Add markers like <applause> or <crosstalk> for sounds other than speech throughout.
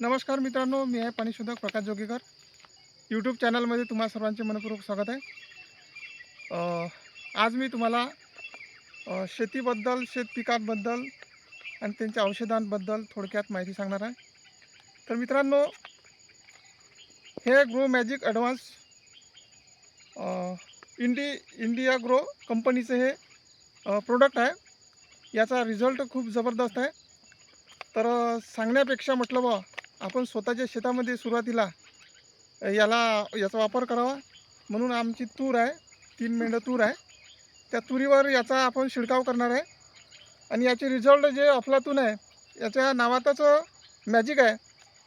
नमस्कार मित्रांनो मी आहे पाणीशोधक प्रकाश जोगेकर. यूट्यूब चॅनलमध्ये तुम्हा सर्वांचे मनपूर्वक स्वागत आहे. आज मी तुम्हाला शेतीबद्दल शेतपिकांबद्दल आणि त्यांच्या औषधांबद्दल थोडक्यात माहिती सांगणार आहे. तर मित्रांनो हे ग्रो मॅजिक ॲडव्हान्स इंडी इंडिया ग्रो कंपनीचं हे प्रोडक्ट आहे. याचा रिझल्ट खूप जबरदस्त आहे. तर सांगण्यापेक्षा म्हटलं बा आपण स्वतःच्या शेतामध्ये सुरुवातीला याला याचा वापर करावा. म्हणून आमची तूर आहे तीन मेंढं तूर आहे. त्या तुरीवर याचा आपण शिडकाव करणार आहे. आणि याचे रिझल्ट जे अफलातून आहे याच्या नावातच मॅजिक आहे.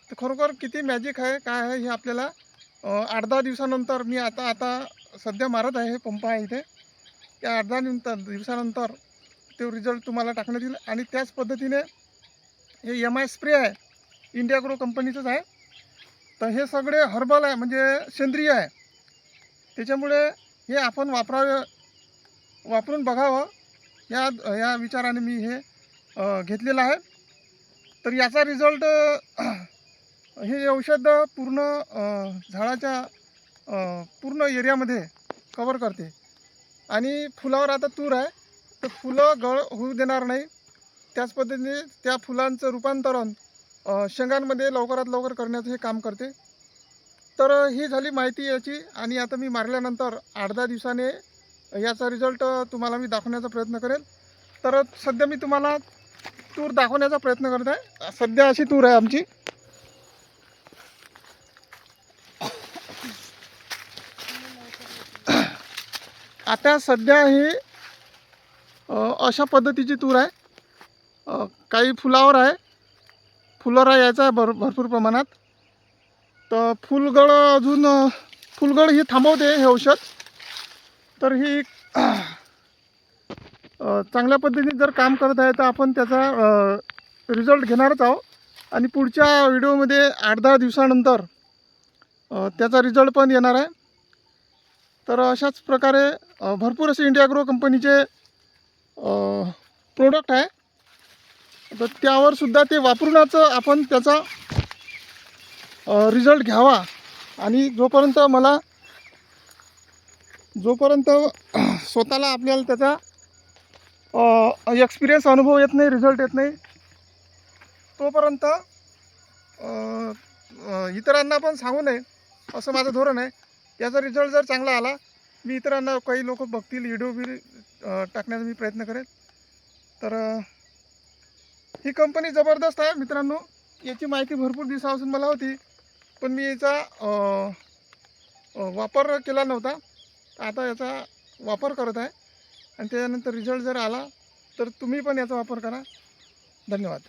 तर खरोखर किती मॅजिक आहे काय आहे हे आपल्याला आठ दहा दिवसानंतर मी आता आता सध्या मारत आहे हे पंप आहे इथे. त्या आठ दहा नंतर दिवसानंतर ते रिझल्ट तुम्हाला टाकण्यात येईल. आणि त्याच पद्धतीने हे एम आय स्प्रे आहे इंडिया ग्रो कंपनीचंच आहे. तर हे सगळे हर्बल आहे म्हणजे सेंद्रिय आहे. त्याच्यामुळे हे आपण वापरावे वापरून बघावं. या या विचाराने मी हे घेतलेलं आहे. तर याचा रिझल्ट हे औषध पूर्ण झाडाच्या पूर्ण एरियामध्ये कवर करते. आणि फुलावर आता तूर आहे. तर फुलं गळ होऊ देणार नाही. त्याच पद्धतीने त्या फुलांचं रूपांतरण शेंगांमध्ये लवकरात लवकर करण्याचं हे काम करते. तर ही झाली माहिती याची आणि आता मी मारल्यानंतर आठ दहा दिवसाने याचा रिझल्ट तुम्हाला मी दाखवण्याचा प्रयत्न करेल. तर सध्या मी तुम्हाला तूर दाखवण्याचा प्रयत्न करत आहे. सध्या अशी तूर आहे आमची. आता सध्या ही अशा पद्धतीची तूर आहे. काही फुलावर आहे. फुलोरा यायचा आहे भर भरपूर प्रमाणात. तर फुलगळ अजून फुलगळ ही थांबवते हे औषध. तर ही चांगल्या पद्धतीने जर काम करत आहे तर आपण त्याचा रिझल्ट घेणारच आहोत. आणि पुढच्या व्हिडिओमध्ये आठ दहा दिवसानंतर त्याचा रिझल्ट पण येणार आहे. तर अशाच प्रकारे भरपूर असे इंडिया ग्रो कंपनीचे प्रोडक्ट आहे. तर त्यावर सुद्धा ते वापरूनच आपण त्याचा रिझल्ट घ्यावा. आणि जोपर्यंत मला जोपर्यंत <clears throat> स्वतःला आपल्याला त्याचा एक्सपिरियन्स अनुभव येत नाही रिझल्ट येत नाही तोपर्यंत इतरांना पण सांगू नये असं माझं धोरण आहे. याचा रिझल्ट जर चांगला आला मी इतरांना काही लोक बघतील व्हिडिओ बी टाकण्याचा मी प्रयत्न करेन. तर ही कंपनी जबरदस्त आहे मित्रांनो. याची माहिती भरपूर दिवसापासून मला होती. पण मी याचा वापर केला नव्हता. आता याचा वापर करत आहे. आणि त्याच्यानंतर रिझल्ट जर आला तर तुम्ही पण याचा वापर करा. धन्यवाद.